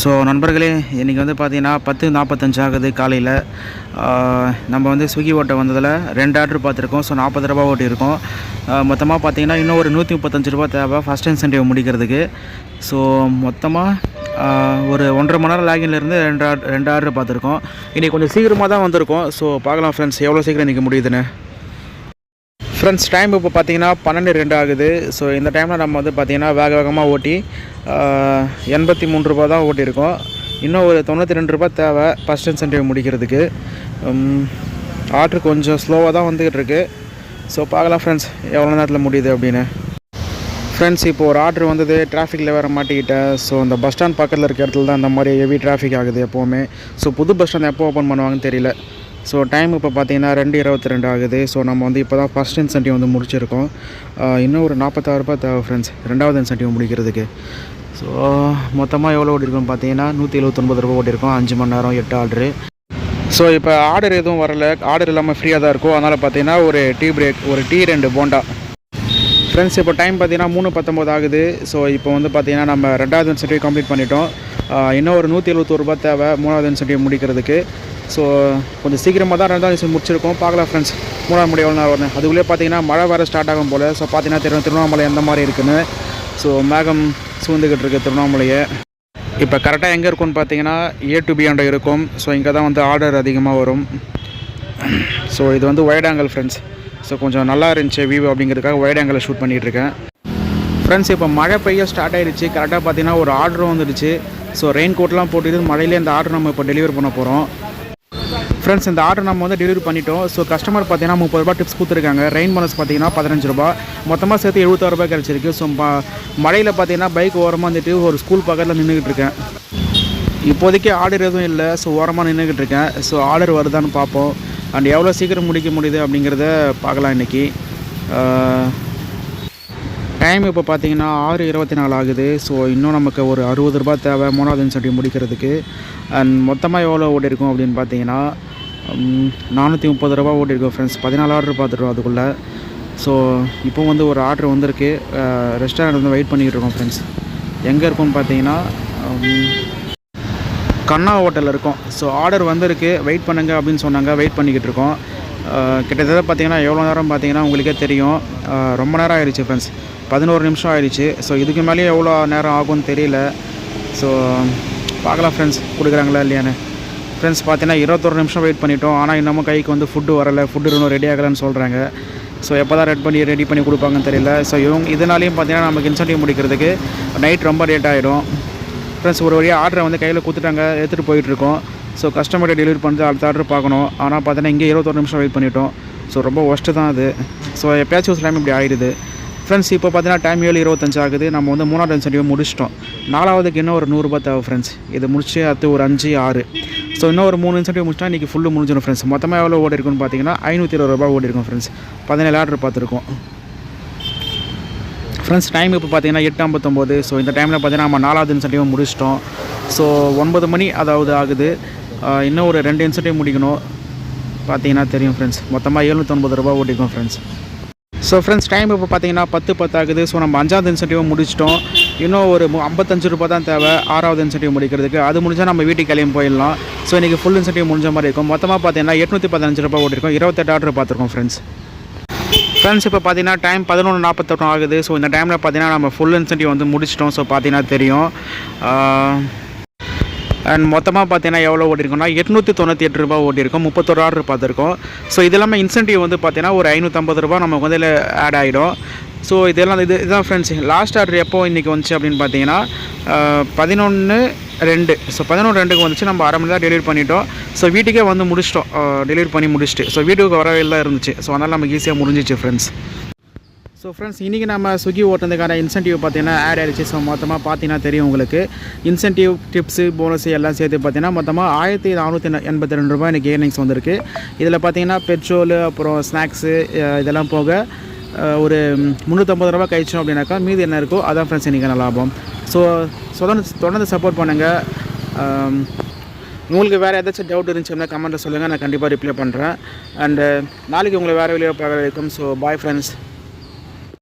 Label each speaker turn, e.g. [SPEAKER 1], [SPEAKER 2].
[SPEAKER 1] So நண்பர்களே இன்றைக்கி வந்து பார்த்தீங்கன்னா பத்து நாற்பத்தஞ்சு ஆகுது காலையில். நம்ம வந்து ஸ்விக்கி ஓட்ட வந்ததில் ரெண்டு ஆர்டர் பார்த்துருக்கோம் ஸோ நாற்பது ரூபா ஓட்டியிருக்கோம். மொத்தமாக பார்த்தீங்கன்னா இன்னும் ஒரு நூற்றி முப்பத்தஞ்சு ரூபா தேவை ஃபஸ்ட் இன்சென்டிவ் முடிக்கிறதுக்கு. ஸோ மொத்தமாக ஒரு ஒன்றரை மணி நேரம் லாகின்லேருந்து ரெண்டு ஆர்டர் ரெண்டு ஆர்டர் பார்த்துருக்கோம் இன்றைக்கி கொஞ்சம் சீக்கிரமாக தான் வந்திருக்கோம். ஸோ பார்க்கலாம் ஃப்ரெண்ட்ஸ் எவ்வளோ சீக்கிரம் இன்றைக்கி முடியுதுன்னு. ஃப்ரெண்ட்ஸ் டைம் இப்போ பார்த்தீங்கன்னா பன்னெண்டு ரெண்டு ஆகுது. ஸோ இந்த டைமில் நம்ம வந்து பார்த்தீங்கன்னா வேக வேகமாக ஓட்டி எண்பத்தி மூணு ரூபா தான் ஓட்டியிருக்கோம். இன்னும் ஒரு தொண்ணூற்றி ரெண்டு ரூபா தேவை ஃபஸ்ட் இன்சென்டிவ் முடிக்கிறதுக்கு. ஆர்டர் கொஞ்சம் ஸ்லோவாக தான் வந்துக்கிட்டு இருக்கு. ஸோ பார்க்கலாம் ஃப்ரெண்ட்ஸ் எவ்வளோ நேரத்தில் முடியுது அப்படின்னு. ஃப்ரெண்ட்ஸ் இப்போ ஒரு ஆர்டர் வந்தது டிராஃபிக்கில் வேறு மாட்டிக்கிட்டேன் ஸோ அந்த பஸ் ஸ்டாண்ட் பக்கத்தில் இருக்கிற இடத்துல தான் அந்த மாதிரி ஹெவி டிராஃபிக் ஆகுது எப்போவுமே. ஸோ புது பஸ் ஸ்டாண்ட் எப்போ ஓப்பன் பண்ணுவாங்கன்னு தெரியல. ஸோ டைம் இப்போ பார்த்தீங்கன்னா ரெண்டு இருபத்தி ரெண்டு ஆகுது. ஸோ நம்ம வந்து இப்போ தான் ஃபஸ்ட் இன்சென்டிவ் வந்து முடிச்சிருக்கோம். இன்னும் ஒரு நாற்பத்தாறு ரூபாய் தேவை ஃப்ரெண்ட்ஸ் ரெண்டாவது இன்சென்டிவ் முடிக்கிறதுக்கு. ஸோ மொத்தமாக எவ்வளோ ஓட்டிருக்கோம் பார்த்தீங்கன்னா நூற்றி எழுபத்தொன்பது ரூபா ஓடிருக்கோம். அஞ்சு மணி நேரம் எட்டு ஆர்டரு ஸோ இப்போ ஆர்டர் எதுவும் வரல. ஆர்டர் இல்லாமல் ஃப்ரீயாக தான் இருக்கும். அதனால் பார்த்தீங்கன்னா ஒரு டீ பிரேக் ஒரு டீ ரெண்டு போண்டா. ஃப்ரெண்ட்ஸ் இப்போ டைம் பார்த்தீங்கன்னா மூணு பத்தொம்போது ஆகுது. ஸோ இப்போ வந்து பார்த்தீங்கன்னா நம்ம ரெண்டாவது இன்சென்டிவ் கம்ப்ளீட் பண்ணிட்டோம். இன்னும் ஒரு நூற்றி எழுபத்தோரு தேவை மூணாவது இன்சென்டிவ் முடிக்கிறதுக்கு. ஸோ கொஞ்சம் சீக்கிரமாக தான் ரெண்டாவது இன்சென்டிவ் முடிச்சிருக்கோம். பார்க்கலாம் ஃப்ரெண்ட்ஸ் மூணாவது முடி எவ்வளோ நேரம் வரணும் அதுக்குள்ளே பார்த்தீங்கன்னா மழை வர ஸ்டார்ட் ஆகும் போல். ஸோ பார்த்தீங்கன்னா திரு திருவண்ணாமலை எந்த மாதிரி இருக்குன்னு. ஸோ மேகம் சூழ்ந்துக்கிட்டு இருக்குது திருவண்ணாமலையை. இப்போ கரெக்டாக எங்கே இருக்கும்னு பார்த்தீங்கன்னா ஏ டு பி அண்ட் இருக்கும். ஸோ இங்கே தான் வந்து ஆர்டர் அதிகமாக வரும். ஸோ இது வந்து வைட் ஆங்கிள் ஃப்ரெண்ட்ஸ் ஸோ கொஞ்சம் நல்லா இருந்துச்சு வியூ அப்படிங்கிறதுக்காக ஒயிட் ஆங்கிளில் ஷூட் பண்ணிகிட்டு இருக்கேன் ஃப்ரெண்ட்ஸ் இப்போ மழை பெய்ய ஸ்டார்ட் ஆகிடுச்சு கரெக்டாக பார்த்தீங்கன்னா ஒரு ஆர்டரும் வந்துடுச்சு. ஸோ ரெயின் கோட்லாம் போட்டுட்டு மழையிலே இந்த ஆர்டர் நம்ம இப்போ டெலிவரி பண்ண போகிறோம் ஃப்ரெண்ட்ஸ் இந்த ஆர்டர் நம்ம வந்து டெலிவரி பண்ணிட்டோம். ஸோ கஸ்டமர் பார்த்தீங்கன்னா முப்பது ரூபா டிப்ஸ் கொடுத்துருக்காங்க. ரெயின் போனஸ் பார்த்தீங்கன்னா பதினஞ்சு ரூபா மொத்தமாக சேர்த்து எழுபத்தாறு ரூபாய் கிடச்சிருக்கு. ஸோ மழையில் பார்த்தீங்கன்னா பைக் ஓரமாக வந்துட்டு ஒரு ஸ்கூல் பக்கத்தில் நின்றுக்கிட்டு இருக்கேன் இப்போதைக்கு ஆர்டர் எதுவும் இல்லை. ஸோ ஓரமாக நின்றுக்கிட்டு இருக்கேன் ஸோ ஆர்டர் வருதான்னு பார்ப்போம் அண்ட் எவ்வளோ சீக்கிரம் முடிக்க முடியுது அப்படிங்கிறத பார்க்கலாம் இன்றைக்கி டைம் இப்போ பார்த்தீங்கன்னா ஆறு இருபத்தி நாலு ஆகுது. ஸோ இன்னும் நமக்கு ஒரு அறுபது ரூபா தேவை மூணாவது இன்சென்டிவ் முடிக்கிறதுக்கு. அண்ட் மொத்தமாக எவ்வளோ ஓட்டிருக்கும் அப்படின்னு பார்த்தீங்கன்னா நானூற்றி முப்பது ரூபா ஓடிருக்கோம் ஃப்ரெண்ட்ஸ் பதினாலு ஆர்டர் பார்த்துட்டோம் அதுக்குள்ளே. ஸோ இப்போ வந்து ஒரு ஆர்டர் வந்திருக்கு. ரெஸ்டாரண்ட் வந்து வெயிட் பண்ணிக்கிட்டு இருக்கோம் ஃப்ரெண்ட்ஸ் எங்கே இருக்கும்னு பார்த்தீங்கன்னா கண்ணா ஹோட்டலில் இருக்கோம். ஸோ ஆர்டர் வந்திருக்கு. வெயிட் பண்ணுங்க அப்படின்னு சொன்னாங்க. வெயிட் பண்ணிக்கிட்டு இருக்கோம். கிட்டத்தட்ட பார்த்தீங்கன்னா எவ்வளோ நேரம் பார்த்தீங்கன்னா உங்களுக்கே தெரியும். ரொம்ப நேரம் ஆயிடுச்சு ஃப்ரெண்ட்ஸ் பதினோரு நிமிஷம் ஆயிடுச்சு. ஸோ இதுக்கு மேலேயும் எவ்வளோ நேரம் ஆகும்னு தெரியல. ஸோ பார்க்கலாம் ஃப்ரெண்ட்ஸ் கொடுக்குறாங்களா இல்லையான்னு. ஃப்ரெண்ட்ஸ் பார்த்தீங்கன்னா இருபத்தொரு நிமிஷம் வெயிட் பண்ணிட்டோம். ஆனால் இன்னமும் கைக்கு வந்து ஃபுட்டு வரலை. ஃபுட்டு இன்னும் ரெடி ஆகலைன்னு சொல்கிறாங்க ஸோ எப்போ தான் ரெட் பண்ணி ரெடி பண்ணி கொடுப்பாங்கன்னு தெரியல. ஸோ இவங்க இதனாலையும் பார்த்தீங்கன்னா நமக்கு இன்சென்டிவ் முடிக்கிறதுக்கு நைட் ரொம்ப லேட் ஆகிடும் ஃப்ரெண்ட்ஸ் ஒரு வழியாக ஆர்டரை வந்து கையில் கொடுத்துட்டாங்க எடுத்துகிட்டு போயிட்டுருக்கோம். ஸோ கஸ்டமர்கிட்ட டெலிவரி பண்ணிட்டு அடுத்த ஆர்டர் பார்க்கணும். ஆனால் பார்த்தீங்கன்னா இங்கே இருபத்தொரு நிமிஷம் வெயிட் பண்ணிட்டோம். ஸோ ரொம்ப ஒஸ்ட்டு தான் அது. ஸோ எப்பயாச்சும் ஒரு டைம் இப்படி ஆயிடுது. ஃப்ரெண்ட்ஸ் இப்போ பார்த்தீங்கன்னா டைம் ஏழு இருபத்தஞ்சு ஆகுது. நம்ம வந்து மூணாவது இன்சென்டிவ் முடிச்சிட்டோம். நாலாவதுக்கு இன்னும் ஒரு நூறுரூபா தேவை ஃப்ரெண்ட்ஸ் இது முடிச்சு அடுத்து ஒரு அஞ்சு ஆறு. ஸோ இன்னும் ஒரு மூணு இன்சென்டிவ் முடிச்சிட்டா இன்றைக்கி ஃபுல்லு முடிஞ்சிடும் ஃப்ரெண்ட்ஸ் மொத்தமாக எவ்வளோ ஓடி இருக்குன்னு பார்த்தீங்கன்னா ஐநூற்றி இருபது ரூபா ஓடி இருக்கும் ஃப்ரெண்ட்ஸ் பதினேழு ஆர்டர் பார்த்துருக்கோம். ஃப்ரெண்ட்ஸ் டைம் இப்போ பார்த்தீங்கன்னா எட்டு ஐம்பத்தொம்போது. ஸோ இந்த டைமில் பார்த்தீங்கன்னா நம்ம நாலாவது இன்சென்டிவ் முடிச்சிட்டோம். ஸோ ஒன்பது மணி அதாவது ஆகுது. இன்னும் ஒரு ரெண்டு இன்சென்டிவ் முடிக்கணும். பார்த்தீங்கன்னா தெரியும் ஃப்ரெண்ட்ஸ் மொத்தமாக எழுநூற்றொன்பது ரூபா ஓட்டிக்கும் ஃப்ரெண்ட்ஸ் ஸோ ஃப்ரெண்ட்ஸ் டைம் இப்போ பார்த்தீங்கன்னா பத்து பத்து ஆகுது. ஸோ நம்ம அஞ்சாவது இன்சென்டிவ் முடிச்சிட்டோம். இன்னும் ஒரு ஐம்பத்தஞ்சு ரூபா தான் தேவை. ஆறாவது இன்சென்டிவ் முடிக்கிறதுக்கு. அது முடிஞ்சால் நம்ம வீட்டுக்கு கிளம்பி போயிடலாம். ஸோ இன்றைக்கி ஃபுல் இன்சென்டிவ் முடிஞ்ச மாதிரி இருக்கும். மொத்தமாக பார்த்தீங்கன்னா எட்நூற்றி பதினஞ்சு ரூபா ஓட்டிருக்கோம். இருபத்தெட்டு ஆர்டர் பார்த்துருக்கோம் ஃப்ரெண்ட்ஸ் ஃப்ரெண்ட்ஸ் இப்போ பார்த்தீங்கன்னா டைம் பதினொன்று நாற்பத்தெட்டு ஆகுது. ஸோ இந்த டைமில் பார்த்தீங்கன்னா நம்ம ஃபுல் இன்சென்டிவ் வந்து முடிச்சிட்டோம். ஸோ பார்த்தீங்கன்னா தெரியும். அண்ட் மொத்தமாக பார்த்தீங்கன்னா எவ்வளோ ஓட்டிருக்கோம்னா எட்நூற்றி தொண்ணூற்றி எட்டு ரூபா ஓட்டியிருக்கோம் முப்பத்தொரு ஆர்டர் பார்த்துருக்கோம் ஸோ இது இன்சென்டிவ் வந்து பார்த்தீங்கன்னா ஒரு ஐநூற்றம்பது ரூபா நமக்கு வந்து ஆட் ஆகிடும் ஸோ இதெல்லாம் இது இதுதான் ஃப்ரெண்ட்ஸ் லாஸ்ட் ஆர்டர் எப்போ இன்றைக்கி வந்துச்சு அப்படின்னு பார்த்தீங்கன்னா பதினொன்று ரெண்டு. ஸோ பதினொன்று ரெண்டுக்கு வந்துச்சு. நம்ம அரை மணி தான் டெலிவரி பண்ணிட்டோம். ஸோ வீட்டுக்கே வந்து முடிச்சிட்டோம். டெலிவரி பண்ணி முடிச்சுட்டு. ஸோ வீட்டுக்கு வரவே தான் இருந்துச்சு. ஸோ அதனால் நமக்கு ஈஸியாக முடிஞ்சிச்சு ஃப்ரெண்ட்ஸ் ஸோ ஃப்ரெண்ட்ஸ் இன்றைக்கி நம்ம ஸ்விக்கி ஓட்டுறதுக்கான இன்சென்டிவ் பார்த்தீங்கன்னா ஆட் ஆயிடுச்சு. ஸோ மொத்தமாக பார்த்தீங்கன்னா தெரியும் உங்களுக்கு. இன்சென்டிவ் டிப்ஸு போனஸ் எல்லாம் சேர்த்து பார்த்தீங்கன்னா மொத்தமாக ஆயிரத்தி நானூற்றி எண்பத்தி ரெண்டு ரூபாய் எனக்கு ஏர்னிங்ஸ் வந்திருக்கு. இதில் பார்த்தீங்கன்னா பெட்ரோலு அப்புறம் ஸ்நாக்ஸு இதெல்லாம் போக ஒரு முந்நூற்றம்பது ரூபா கழிச்சோம் அப்படின்னாக்கா மீதி என்ன இருக்கோ அதான் ஃப்ரெண்ட்ஸ் இன்றைக்கான லாபம். ஸோ தொடர்ந்து தொடர்ந்து சப்போர்ட் பண்ணுங்கள் உங்களுக்கு வேறு ஏதாச்சும் டவுட் இருந்துச்சு கமெண்ட்டில் சொல்லுங்கள் நான் கண்டிப்பாக ரிப்ளை பண்ணுறேன் அண்டு நாளைக்கு உங்களை வேறு வெளியே பார்க்குற இருக்கும் ஸோ பாய் ஃப்ரெண்ட்ஸ்